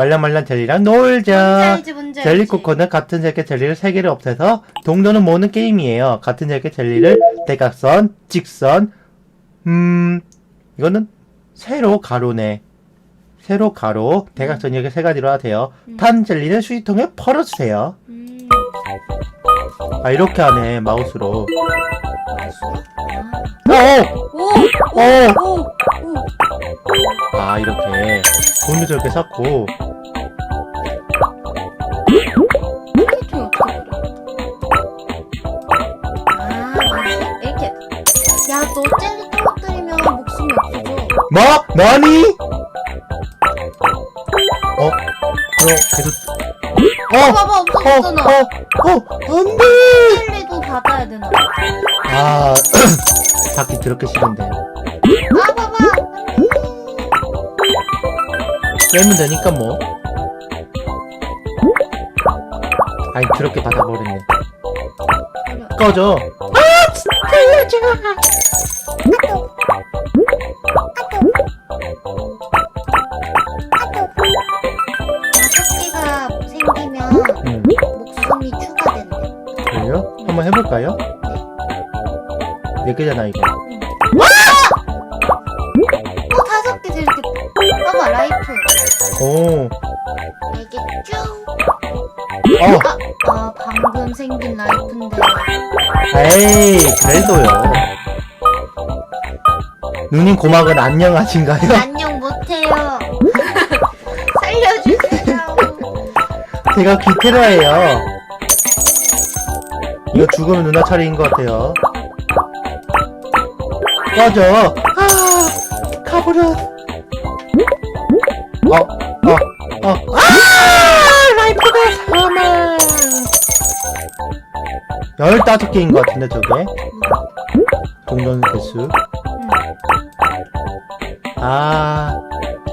말랑말랑 젤리랑 놀자 젤리 코코는 같은 색의 젤리를 세 개를 없애서 동전을 모으는 게임이에요. 같은 색의 젤리를 대각선, 직선, 음 이거는 세로 가로네. 세로 가로, 대각선 이렇게 세 가지로 하세요. 음. 탄 젤리는 수지통에 펄어주세요. 음 아 이렇게 하네 마우스로. 어, 아. 어, 오오오 오 아 이렇게 돈도 저렇게 쌓고 어떻게 아 맞아 이렇게 야너 젤리 떨어뜨리면 목숨이 없어져 뭐? 나니? 어? 그럼 계속 어? 봐봐 어? 없어졌잖아 어? 어? 안돼! 젤리도 닫아야 되나 아, 받기 그렇게 싫은데. 아 봐봐 깨면 되니까 뭐. 아니, 그렇게 받아버렸네. 꺼져. 다섯 볼까요? 몇 개잖아, 이거. 어 다섯 개 이렇게 봐봐 라이프 오, 이게 쭉 어, 아, 아 방금 생긴 라이프인데 에이, 그래도요. 누님 고막은 안녕하신가요? 안녕 못해요 살려주세요 제가 기테라예요. 이거 죽으면 누나 차례인 것 같아요. 꺼져. 아, 가버려. 어, 어, 어. 아, 라이프가 사망. 열다섯 개인 것 같은데 저게 동전 개수. 아,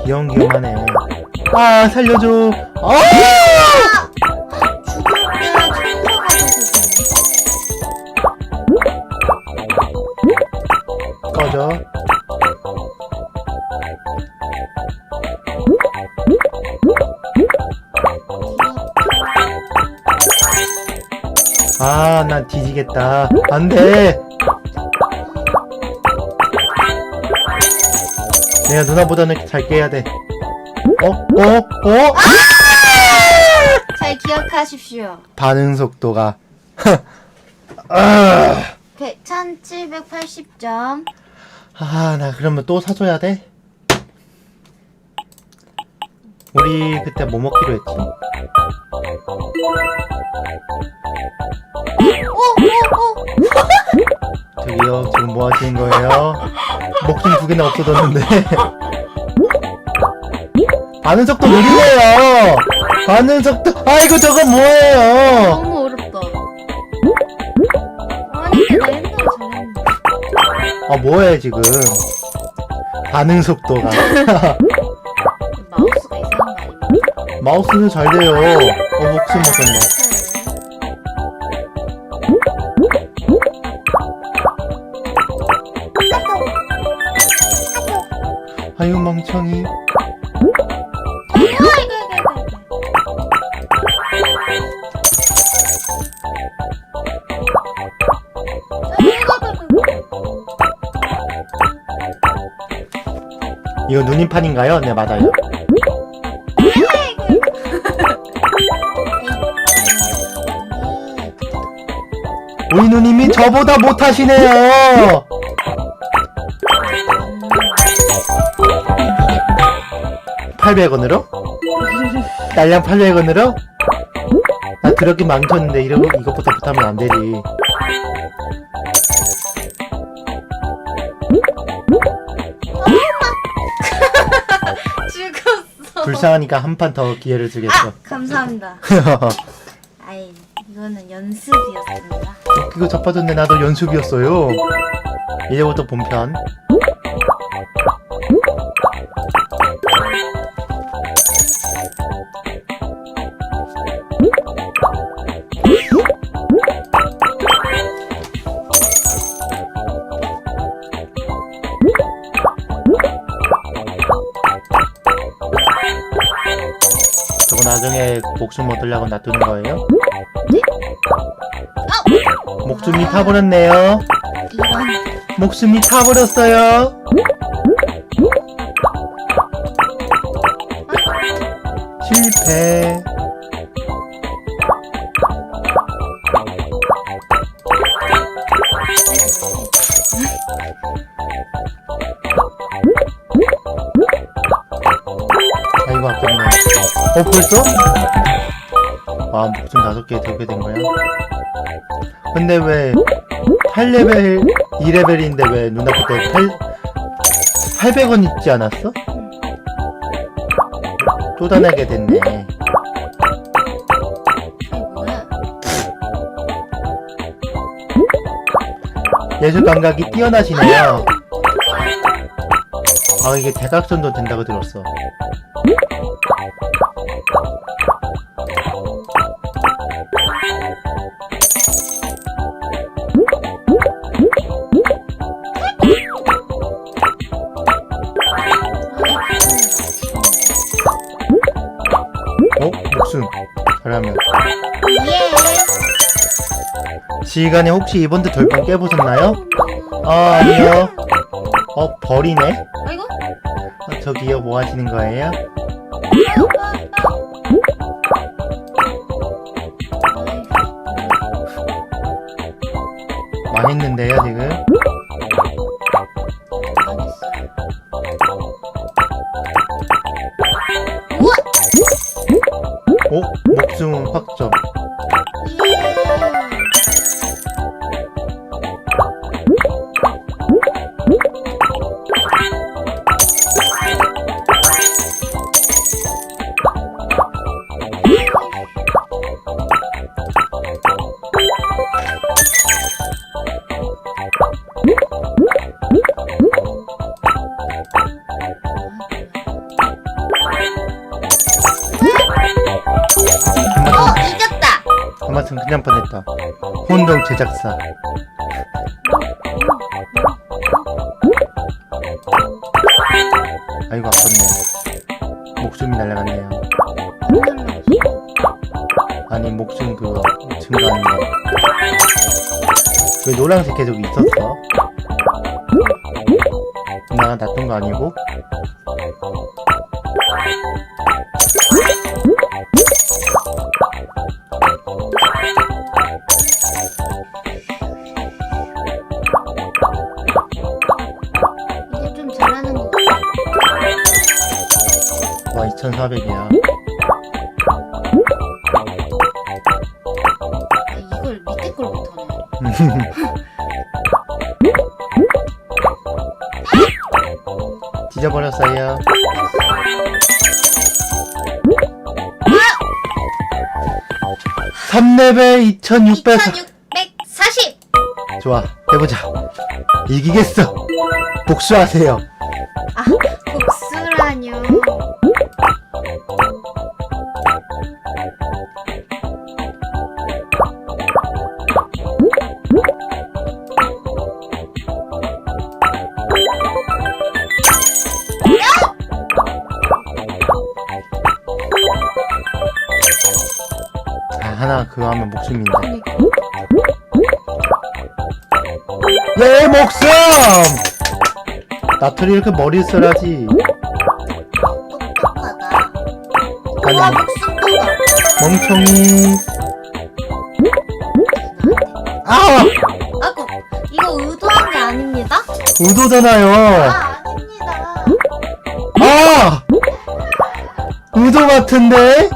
귀염귀염하네. 아, 살려줘. 아! 아, 난 뒤지겠다. 안 돼. 내가 누나보다는 잘 깨야 돼. 어? 어? 어? 잘 기억하십시오 반응 속도가. 아, 1780점 아, 나 그러면 또 사줘야 돼? 우리 그때 뭐 먹기로 했지? 저기요, 지금 뭐 하시는 거예요? 목숨 두 개나 없어졌는데. 반응 속도 느리네요! 반응 속도, 아이고, 저건 뭐예요! 너무 어렵다 아니 나 옛날에 잘했는데 아, 뭐해, 지금. 반응 속도가. 마우스가 이상한 거 아닙니까? 마우스는 잘 돼요. 어, 목숨 먹었네. 아유, 멍청이. 이거 누님판인가요? 네, 맞아요. 우리 누님이 저보다 못하시네요! 800원으로? 딸량 800원으로? 나 그렇게 망쳤는데 이러, 이것부터 못하면 안 되지. 죽었어. 불쌍하니까 한 판 더 기회를 주겠어. 감사합니다. 아이, 이거는 연습이었습니다. 그거 자빠졌네. 나도 연습이었어요. 이제부터 본편. 목숨 얻으려고 놔두는 거예요? 목숨이 타버렸네요. 이런. 목숨이 타버렸어요. 실패. 어 벌써? 아 목숨 다섯 개 되게 된 거야? 근데 왜 8레벨 2레벨인데 왜 누나 그때 8 800원 있지 않았어? 쪼단하게 됐네. 예술 감각이 뛰어나시네요. 아 이게 대각선도 된다고 들었어. 어? 목숨. 잘하면. 예. 지휘관에 혹시 이번도 돌판 깨보셨나요? 아 아니요. 어 버리네. 아이고. 어, 저기요 뭐 하시는 거예요? 망했는데요 지금? 아마튼 그냥 뻔했다. 혼동 제작사. 아이고 아깝네. 목숨이 날아갔네요. 아니 목숨 그거 증가하는 거. 왜 노란색 계속 있었어? 나가 놔둔 거 아니고? 와 2,400이야. 아, 이걸 밑에 걸 못하네. 찢어버렸어요. 삼레벨 2600. 2640! 좋아, 해보자. 이기겠어. 복수하세요. 아, 하나 그거 하면 목숨인데. 그러니까. 내 목숨! 나틀이 이렇게 머리 써야지. 똑똑하다. 우와, 아니, 목숨 떴다. 멍청이. 아! 아이고, 이거 의도한 게 아닙니다. 의도잖아요. 아, 아닙니다. 아! 의도 같은데?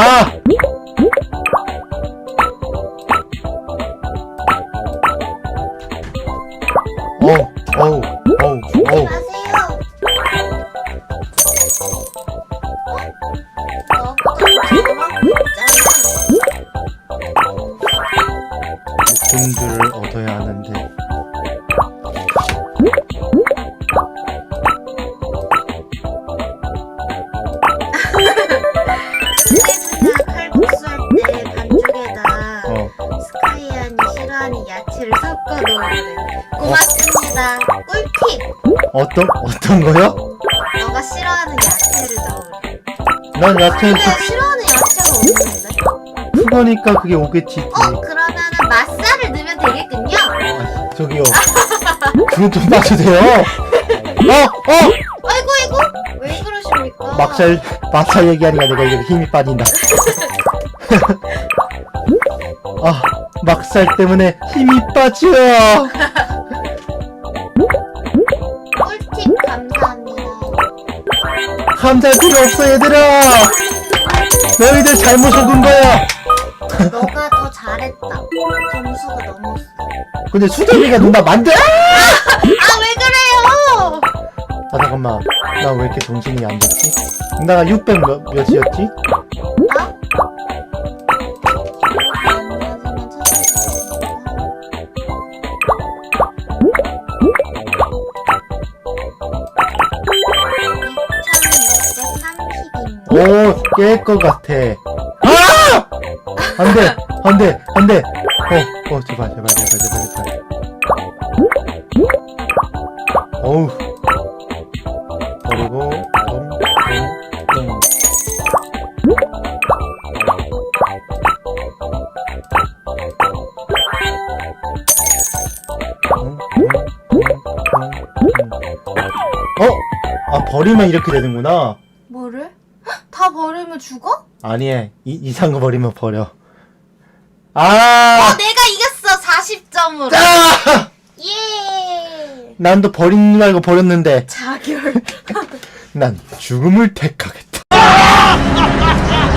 아! 어, 어우, 어우, 어우. 분들을 어? 어? 얻어야 하는데 어떤 어떤 거요? 너가 싫어하는 야채를 넣으래. 난 야채 근데 싫어하는 야채가 없는데? 그거니까 그게 오겠지. 어, 그러면은 맛살을 넣으면 되겠군요. 아, 저기요. 그건 좀 빠주세요. 어, 어! 아이고, 아이고. 왜 그러십니까? 막살, 막살 얘기하니까 내가 이렇게 힘이 빠진다. 아, 막살 때문에 힘이 빠져. 감사할 필요 없어, 얘들아. 너희들 잘못 속은 거야. 너가 더 잘했다. 점수가 넘었어. 근데 수정이가 누나 만들, 아! 아, 왜 그래요? 아, 잠깐만. 나 왜 이렇게 정신이 안 좋지? 누나가 600 몇, 몇이었지? 깰 것 같아. 아! 안 돼, 안 돼, 안 돼. 어, 어, 제발, 제발, 제발, 제발, 제발. 어우. 그리고, 동, 동, 동. 어? 아, 버리면 이렇게 되는구나. 버리면 죽어? 아니, 이, 이상한 거 버리면 버려. 어, 아! 내가 이겼어! 40점으로! 아! 예! 난또 버리는 줄 알고 버렸는데, 자결. 난 죽음을 택하겠다.